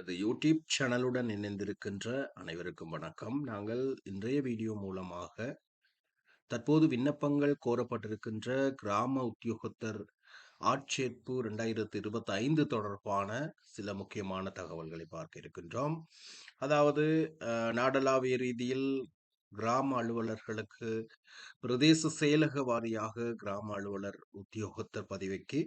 எனது யூடியூப் சேனலுடன் இணைந்திருக்கின்ற அனைவருக்கும் வணக்கம். நாங்கள் இன்றைய வீடியோ மூலமாக தற்போது விண்ணப்பங்கள் கோரப்பட்டிருக்கின்ற கிராம உத்தியோகத்தர் ஆட்சேர்ப்பு ரெண்டாயிரத்தி இருபத்தி ஐந்து தொடர்பான சில முக்கியமான தகவல்களை பார்க்க இருக்கின்றோம். அதாவது நாடளாவிய ரீதியில் கிராம அலுவலர்களுக்கு பிரதேச செயலக வாரியாக கிராம அலுவலர் உத்தியோகத்தர் பதவிக்கு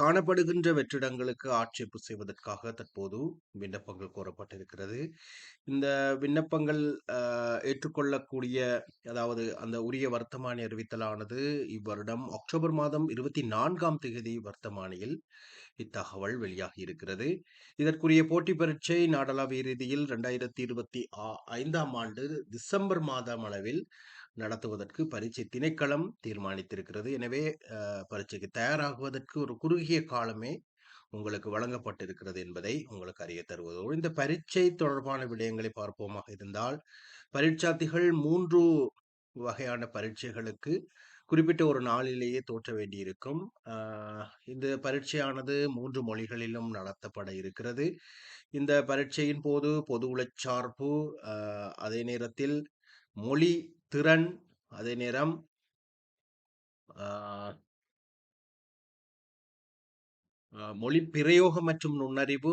காணப்படுகின்ற வெற்றிடங்களுக்கு ஆட்சேப்பு செய்வதற்காக தற்போது விண்ணப்பங்கள் கோரப்பட்டிருக்கிறது. இந்த விண்ணப்பங்கள் ஏற்றுக்கொள்ளக்கூடிய அதாவது அந்த உரிய வர்த்தமானி அறிவித்தலானது இவ்வருடம் அக்டோபர் மாதம் இருபத்தி நான்காம் தேதி வர்த்தமானியில் இத்தகவல் வெளியாகி இருக்கிறது. இதற்குரிய போட்டி பரீட்சை நாடளாவிய ரீதியில் ரெண்டாயிரத்தி இருபத்தி ஐந்தாம் ஆண்டு டிசம்பர் மாதம் அளவில் நடத்துவதற்கு பரீட்சை திணைக்களம் தீர்மானித்திருக்கிறது. எனவே பரீட்சைக்கு தயாராகுவதற்கு ஒரு குறுகிய காலமே உங்களுக்கு வழங்கப்பட்டிருக்கிறது என்பதை உங்களுக்கு அறிய தருவதோடு இந்த பரீட்சை தொடர்பான விடயங்களை பார்ப்போமாக இருந்தால் பரீட்சார்த்திகள் மூன்று வகையான பரீட்சைகளுக்கு குறிப்பிட்ட ஒரு நாளிலேயே தோற்ற வேண்டியிருக்கும். இந்த பரீட்சையானது மூன்று மொழிகளிலும் நடத்தப்பட இருக்கிறது. இந்த பரீட்சையின் போது பொது உளச்சார்பு அதே நேரத்தில் மொழி திறன் அதே நேரம் ஆஹ் மொழி பிரயோகம் மற்றும் நுண்ணறிவு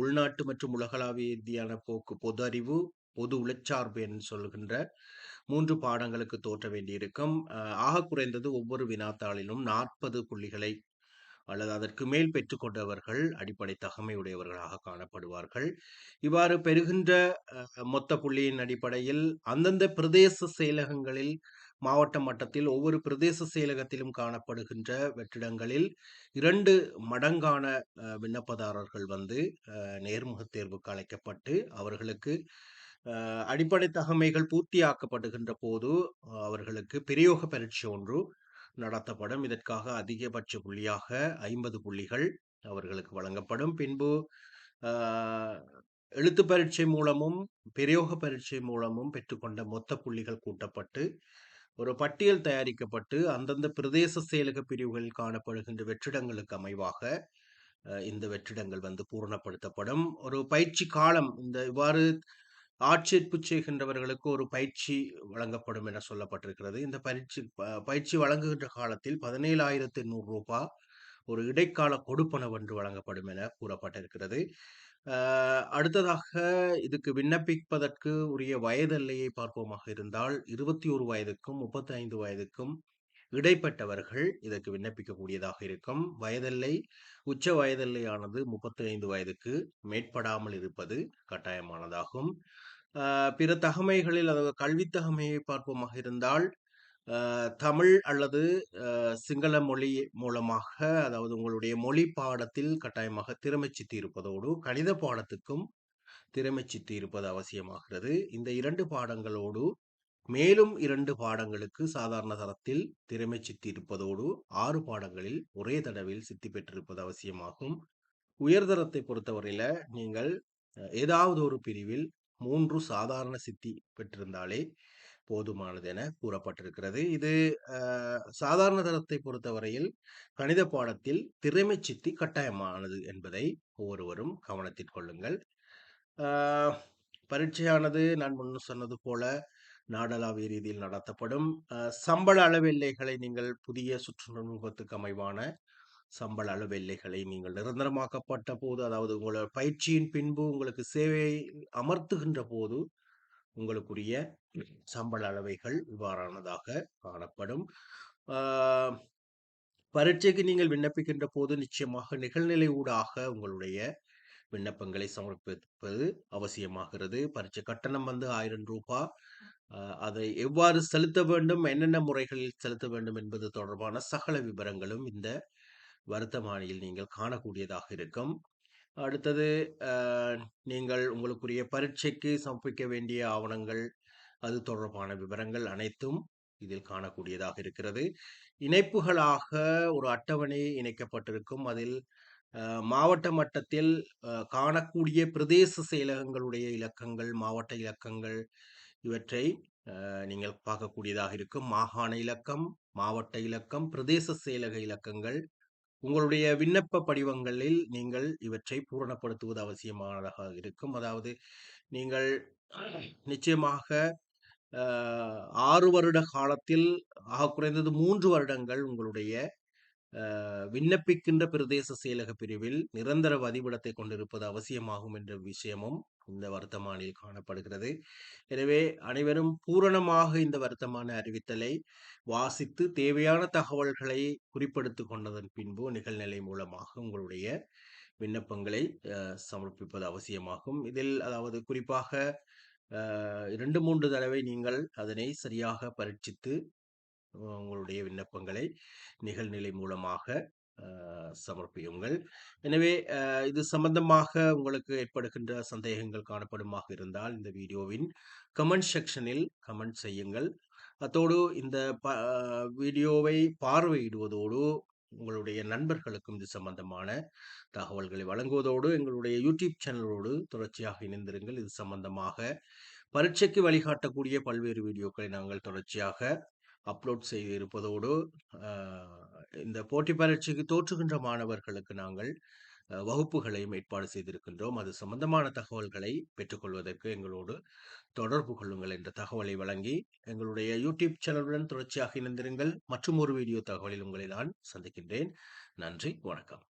உள்நாட்டு மற்றும் உலகளாவிய ரீதியான போக்கு பொது அறிவு பொது உளச்சார்பு என்று சொல்கின்ற மூன்று பாடங்களுக்கு தோற்ற வேண்டியிருக்கும். ஆஹ் ஆக குறைந்தது ஒவ்வொரு வினாத்தாளிலும் நாற்பது புள்ளிகளை அல்லது அதற்கு மேல் பெற்றுக்கொண்டவர்கள் அடிப்படை தகமையுடையவர்களாக காணப்படுவார்கள். இவ்வாறு பெறுகின்ற மொத்த புள்ளியின் அடிப்படையில் அந்தந்த பிரதேச செயலகங்களில் மாவட்ட மட்டத்தில் ஒவ்வொரு பிரதேச செயலகத்திலும் காணப்படுகின்ற வெற்றிடங்களில் இரண்டு மடங்கான விண்ணப்பதாரர்கள் வந்து நேர்முக நேர்முகத் தேர்வுக்கு அழைக்கப்பட்டு அவர்களுக்கு அடிப்படை தகமைகள் பூர்த்தியாக்கப்படுகின்ற போது அவர்களுக்கு பிரயோக பரீட்சை ஒன்று நடத்தப்படும். இதற்காக அதிகபட்ச புள்ளியாக ஐம்பது புள்ளிகள் அவர்களுக்கு வழங்கப்படும். பின்பு எழுத்து பரீட்சை மூலமும் பிரயோக பரீட்சை மூலமும் பெற்றுக்கொண்ட மொத்த புள்ளிகள் கூட்டப்பட்டு ஒரு பட்டியல் தயாரிக்கப்பட்டு அந்தந்த பிரதேச செயலக பிரிவுகளில் காணப்படுகின்ற வெற்றிடங்களுக்கு அமைவாக இந்த வெற்றிடங்கள் வந்து பூரணப்படுத்தப்படும். ஒரு பயிற்சி காலம் இந்த இவ்வாறு ஆட்சேர்ப்பு செய்கின்றவர்களுக்கு ஒரு பயிற்சி வழங்கப்படும் என சொல்லப்பட்டிருக்கிறது. இந்த பயிற்சி ப- பயிற்சி வழங்குகின்ற காலத்தில் பதினேழாயிரத்து நூறு ரூபாய் ஒரு இடைக்கால கொடுப்பனவு ஒன்று வழங்கப்படும் என கூறப்பட்டிருக்கிறது. அடுத்ததாக இதுக்கு விண்ணப்பிப்பதற்கு உரிய வயது எல்லையை பார்ப்போமாக இருந்தால் இருபத்தி ஒரு வயதுக்கும் முப்பத்தி ஐந்து வயதுக்கும் இடைப்பட்டவர்கள் இதற்கு விண்ணப்பிக்கக்கூடியதாக இருக்கும். வயதெல்லை உச்ச வயதெல்லையானது முப்பத்தி ஐந்து வயதுக்கு மேற்படாமல் இருப்பது கட்டாயமானதாகும். பிற தகமைகளில் அதாவது கல்வித் தகமையை பார்ப்போமாக இருந்தால் தமிழ் அல்லது சிங்கள மொழி மூலமாக அதாவது உங்களுடைய மொழி பாடத்தில் கட்டாயமாக திறமை சித்தி இருப்பதோடு கணித பாடத்துக்கும் திறமை சித்தி இருப்பது அவசியமாகிறது. இந்த இரண்டு பாடங்களோடு மேலும் இரண்டு பாடங்களுக்கு சாதாரண தரத்தில் திறமை சித்தி இருப்பதோடு ஆறு பாடங்களில் ஒரே தடவையில் சித்தி பெற்றிருப்பது அவசியமாகும். உயர்தரத்தை பொறுத்தவரையில நீங்கள் ஏதாவது ஒரு பிரிவில் மூன்று சாதாரண சித்தி பெற்றிருந்தாலே போதுமானது என கூறப்பட்டிருக்கிறது. இது சாதாரண தரத்தை பொறுத்தவரையில் கணித பாடத்தில் திறமை சித்தி கட்டாயமானது என்பதை ஒவ்வொருவரும் கவனத்தில் கொள்ளுங்கள். பரீட்சையானது நான் முன்னு சொன்னது போல நாடளாவிய ரீதியில் நடத்தப்படும். சம்பள அளவு எல்லைகளை நீங்கள் புதிய சுற்றுமுகத்துக்கு அமைவான சம்பள அளவு எல்லைகளை நீங்கள் நிரந்தரமாக்கப்பட்ட போது அதாவது உங்களோட பயிற்சியின் பின்பு உங்களுக்கு சேவை அமர்த்துகின்ற போது உங்களுக்குரிய சம்பள அளவைகள் இவ்வாறானதாக காணப்படும். ஆஹ், பரீட்சைக்கு நீங்கள் விண்ணப்பிக்கின்ற போது நிச்சயமாக நிகழ்நிலை ஊடாக உங்களுடைய விண்ணப்பங்களை சமர்ப்பிப்பது அவசியமாகிறது. பரீட்சை கட்டணம் வந்து ஆயிரம் ரூபாய் அதை எவ்வாறு செலுத்த வேண்டும்? என்னென்ன முறைகளில் செலுத்த வேண்டும் என்பது தொடர்பான சகல விவரங்களும் இந்த வருத்தமானியில் நீங்கள் காணக்கூடியதாக இருக்கும். அடுத்தது நீங்கள் உங்களுக்குரிய பரீட்சைக்கு சமர்ப்பிக்க வேண்டிய ஆவணங்கள் அது தொடர்பான விவரங்கள் அனைத்தும் இதில் காணக்கூடியதாக இருக்கிறது. இணைப்புகளாக ஒரு அட்டவணை இணைக்கப்பட்டிருக்கும். அதில் மாவட்ட மட்டத்தில் காணக்கூடிய பிரதேச செயலகங்களுடைய இலக்கங்கள் மாவட்ட இலக்கங்கள் இவற்றை நீங்கள் பார்க்கக்கூடியதாக இருக்கும் மாகாண இலக்கம் மாவட்ட இலக்கம் பிரதேச செயலக இலக்கங்கள் உங்களுடைய விண்ணப்ப படிவங்களில் நீங்கள் இவற்றை பூரணப்படுத்துவது அவசியமானதாக இருக்கும். அதாவது நீங்கள் நிச்சயமாக ஆறு வருட காலத்தில் ஆக குறைந்தது மூன்று வருடங்கள் உங்களுடைய விண்ணப்பிக்கின்ற பிரதேச செயலக பிரிவில் நிரந்தர வதிவிடத்தை கொண்டிருப்பது அவசியமாகும் என்ற விஷயமும் இந்த வர்த்தமானில் காணப்படுகிறது. எனவே அனைவரும் பூரணமாக இந்த வர்த்தமான அறிவித்தலை வாசித்து தேவையான தகவல்களை குறிப்பெடுத்து கொண்டதன் பின்பு நிகழ்நிலை மூலமாக உங்களுடைய விண்ணப்பங்களை சமர்ப்பிப்பது அவசியமாகும். இதில் அதாவது குறிப்பாக இரண்டு மூன்று தடவை நீங்கள் அதனை சரியாக பரீட்சித்து உங்களுடைய விண்ணப்பங்களை நிகழ்நிலை மூலமாக சமர்ப்பியுங்கள். எனவே இது சம்பந்தமாக உங்களுக்கு ஏற்படுகின்ற சந்தேகங்கள் காணப்படுமாக இருந்தால் இந்த வீடியோவின் கமெண்ட் செக்ஷனில் கமெண்ட் செய்யுங்கள். அத்தோடு இந்த ப வீடியோவை பார்வையிடுவதோடு உங்களுடைய நண்பர்களுக்கும் இது சம்பந்தமான தகவல்களை வழங்குவதோடு எங்களுடைய யூடியூப் சேனலோடு தொடர்ச்சியாக இணைந்திருங்கள். இது சம்பந்தமாக பரீட்சைக்கு வழிகாட்டக்கூடிய பல்வேறு வீடியோக்களை நாங்கள் தொடர்ச்சியாக அப்லோட் செய்து இருப்பதோடு இந்த போட்டி பயிற்சிக்கு தோற்றுகின்ற மாணவர்களுக்கு நாங்கள் வகுப்புகளையும் ஏற்பாடு செய்திருக்கின்றோம். அது சம்பந்தமான தகவல்களை பெற்றுக்கொள்வதற்கு எங்களோடு தொடர்பு கொள்ளுங்கள் என்ற தகவலை வழங்கி எங்களுடைய யூடியூப் சேனலுடன் தொடர்ச்சியாக இணைந்திருங்கள். மற்றும் ஒரு வீடியோ தகவலில் உங்களை நான் சந்திக்கின்றேன். நன்றி வணக்கம்.